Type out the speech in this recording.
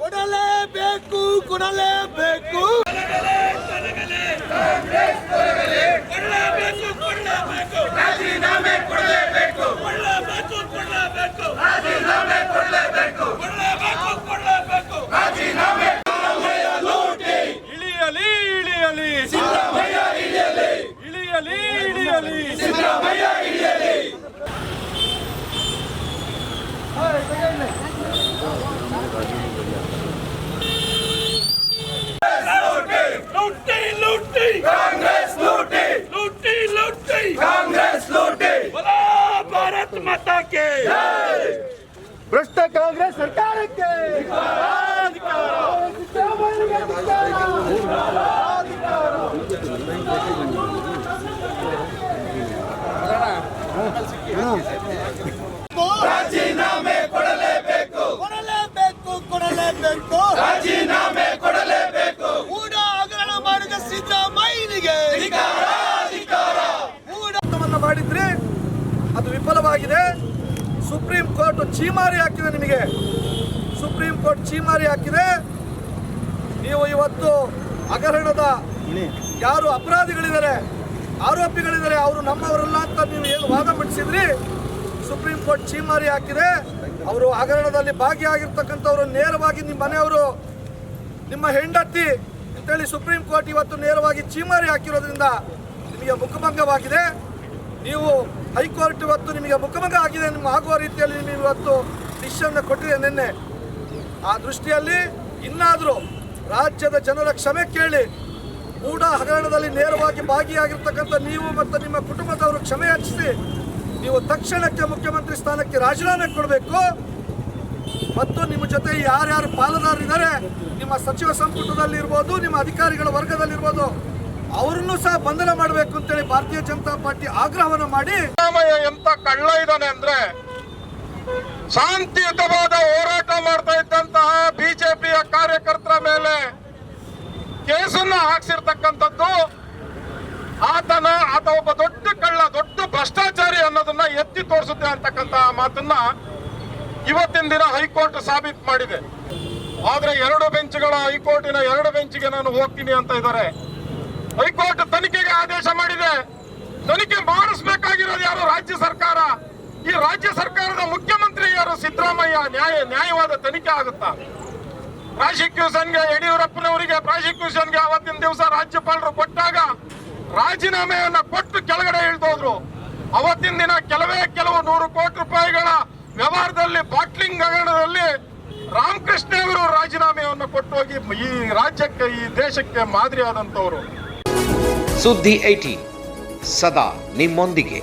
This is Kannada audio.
ಕೊಡಲೇಬೇಕು ಕೊಡಲೇಬೇಕು. ಇಳಿಯಲಿ ಇಳಿಯಲಿ. ಇಳಿಯಲಿ. ಇಳಿಯಲಿ. ಭ್ರಷ್ಟ ಕಾಂಗ್ರೆಸ್ ಸರ್ಕಾರಕ್ಕೆ! ರಾಜೀನಾಮೆ ಕೊಡಲೇಬೇಕು. ಕೊಡಲೇಬೇಕು ಕೊಡಲೇಬೇಕು. ರಾಜೀನಾಮೆ ಕೊಡಲೇಬೇಕು. ಕೂಡ ಹಗರಣ ಮಾಡಿದ ಸಿದ್ದರಾಮಯ್ಯನಿಗೆ. ಅಧಿಕಾರ ಕೂಡ ಹೋರಾಟವನ್ನು ಮಾಡಿದ್ರೆ ಅದು ವಿಫಲವಾಗಿದೆ. ಸುಪ್ರೀಂ ಕೋರ್ಟ್ ಚೀಮಾರಿ ಹಾಕಿದೆ ನಿಮಗೆ. ಸುಪ್ರೀಂ ಕೋರ್ಟ್ ಚೀಮಾರಿ ಹಾಕಿದೆ. ನೀವು ಇವತ್ತು ಹಗರಣದ ಯಾರು ಅಪರಾಧಿಗಳಿದ್ದಾರೆ, ಆರೋಪಿಗಳಿದ್ದಾರೆ, ಅವರು ನಮ್ಮವರಲ್ಲ ಅಂತ ನೀವು ಏನು ವಾದ ಮಂಡಿಸಿದ್ರಿ ಸುಪ್ರೀಂ ಕೋರ್ಟ್ ಚೀಮಾರಿ ಹಾಕಿದೆ. ಅವರು ಹಗರಣದಲ್ಲಿ ಭಾಗಿಯಾಗಿರ್ತಕ್ಕಂಥವ್ರು ನೇರವಾಗಿ ನಿಮ್ಮ ಮನೆಯವರು, ನಿಮ್ಮ ಹೆಂಡತಿ ಅಂತೇಳಿ ಸುಪ್ರೀಂ ಕೋರ್ಟ್ ಇವತ್ತು ನೇರವಾಗಿ ಚೀಮಾರಿ ಹಾಕಿರೋದ್ರಿಂದ ನಿಮಗೆ ಮುಖಭಂಗವಾಗಿದೆ. ನೀವು ಹೈಕೋರ್ಟ್ ಇವತ್ತು ನಿಮಗೆ ಮುಖಮುಖ ಆಗಿದೆ ನಿಮ್ಮ ಆಗುವ ರೀತಿಯಲ್ಲಿ ನೀವು ಇವತ್ತು ಡಿಸಿಷನ್ ಕೊಟ್ಟಿದೆ ನಿನ್ನೆ. ಆ ದೃಷ್ಟಿಯಲ್ಲಿ ಇನ್ನಾದರೂ ರಾಜ್ಯದ ಜನರ ಕ್ಷಮೆ ಕೇಳಿ ಕೂಡ ಹಗರಣದಲ್ಲಿ ನೇರವಾಗಿ ಭಾಗಿಯಾಗಿರ್ತಕ್ಕಂಥ ನೀವು ಮತ್ತು ನಿಮ್ಮ ಕುಟುಂಬದವರು ಕ್ಷಮೆ ಯಾಚಿಸಿ ನೀವು ತಕ್ಷಣಕ್ಕೆ ಮುಖ್ಯಮಂತ್ರಿ ಸ್ಥಾನಕ್ಕೆ ರಾಜೀನಾಮೆ ಕೊಡಬೇಕು. ಮತ್ತು ನಿಮ್ಮ ಜೊತೆ ಯಾರ್ಯಾರು ಪಾಲುದಾರರಿದ್ದಾರೆ, ನಿಮ್ಮ ಸಚಿವ ಸಂಪುಟದಲ್ಲಿ ಇರ್ಬೋದು, ನಿಮ್ಮ ಅಧಿಕಾರಿಗಳ ವರ್ಗದಲ್ಲಿರ್ಬೋದು ಅವರನ್ನು ಸಹ ಬಂಧನ ಮಾಡಬೇಕು ಅಂತೇಳಿ ಭಾರತೀಯ ಜನತಾ ಪಾರ್ಟಿ ಆಗ್ರಹವನ್ನು ಮಾಡಿ. ಎಂತ ಕಳ್ಳ ಇದ್ದಾನೆ ಅಂದ್ರೆ ಶಾಂತಿಯುತವಾದ ಹೋರಾಟ ಮಾಡ್ತಾ ಇದ್ದಂತಹ ಬಿಜೆಪಿಯ ಕಾರ್ಯಕರ್ತರ ಮೇಲೆ ಕೇಸನ್ನ ಹಾಕ್ಸಿರ್ತಕ್ಕಂಥದ್ದು ಆತನ, ಆತ ಒಬ್ಬ ದೊಡ್ಡ ಕಳ್ಳ, ದೊಡ್ಡ ಭ್ರಷ್ಟಾಚಾರಿ ಅನ್ನೋದನ್ನ ಎತ್ತಿ ತೋರಿಸುತ್ತೆ ಅಂತಕ್ಕಂತಹ ಮಾತನ್ನ ಇವತ್ತಿನ ದಿನ ಹೈಕೋರ್ಟ್ ಸಾಬೀತು ಮಾಡಿದೆ. ಆದ್ರೆ ಎರಡು ಬೆಂಚ್ಗಳ ಹೈಕೋರ್ಟಿನ ಎರಡು ಬೆಂಚ್ಗೆ ನಾನು ಹೋಗ್ತೀನಿ ಅಂತ ಇದ್ದಾರೆ. ಹೈಕೋರ್ಟ್ ತನಿಖೆಗೆ ಆದೇಶ ಮಾಡಿದೆ. ತನಿಖೆ ಮಾಡಿಸಬೇಕಾಗಿರೋದು ಯಾರು? ರಾಜ್ಯ ಸರ್ಕಾರ. ಈ ರಾಜ್ಯ ಸರ್ಕಾರದ ಮುಖ್ಯಮಂತ್ರಿ ಯಾರು? ಸಿದ್ದರಾಮಯ್ಯ. ನ್ಯಾಯ, ನ್ಯಾಯವಾದ ತನಿಖೆ ಆಗುತ್ತಾ? ಪ್ರಾಸಿಕ್ಯೂಷನ್ಗೆ, ಯಡಿಯೂರಪ್ಪನವರಿಗೆ, ಪ್ರಾಸಿಕ್ಯೂಷನ್ಗೆ ಅವತ್ತಿನ ದಿವಸ ರಾಜ್ಯಪಾಲರು ಕೊಟ್ಟಾಗ ರಾಜೀನಾಮೆಯನ್ನ ಕೊಟ್ಟು ಕೆಳಗಡೆ ಇಳಿದೋದ್ರು. ಅವತ್ತಿನ ದಿನ ಕೆಲವೇ ಕೆಲವು ನೂರು ಕೋಟಿ ರೂಪಾಯಿಗಳ ವ್ಯವಹಾರದಲ್ಲಿ, ಬಾಟ್ಲಿಂಗ್ ಹಗರಣದಲ್ಲಿ ರಾಮಕೃಷ್ಣ ಅವರು ರಾಜೀನಾಮೆಯನ್ನು ಕೊಟ್ಟು ಹೋಗಿ ಈ ರಾಜ್ಯಕ್ಕೆ, ಈ ದೇಶಕ್ಕೆ ಮಾದರಿ ಆದಂತವರು सुद्धि 18 सदा निम्बोंदिगे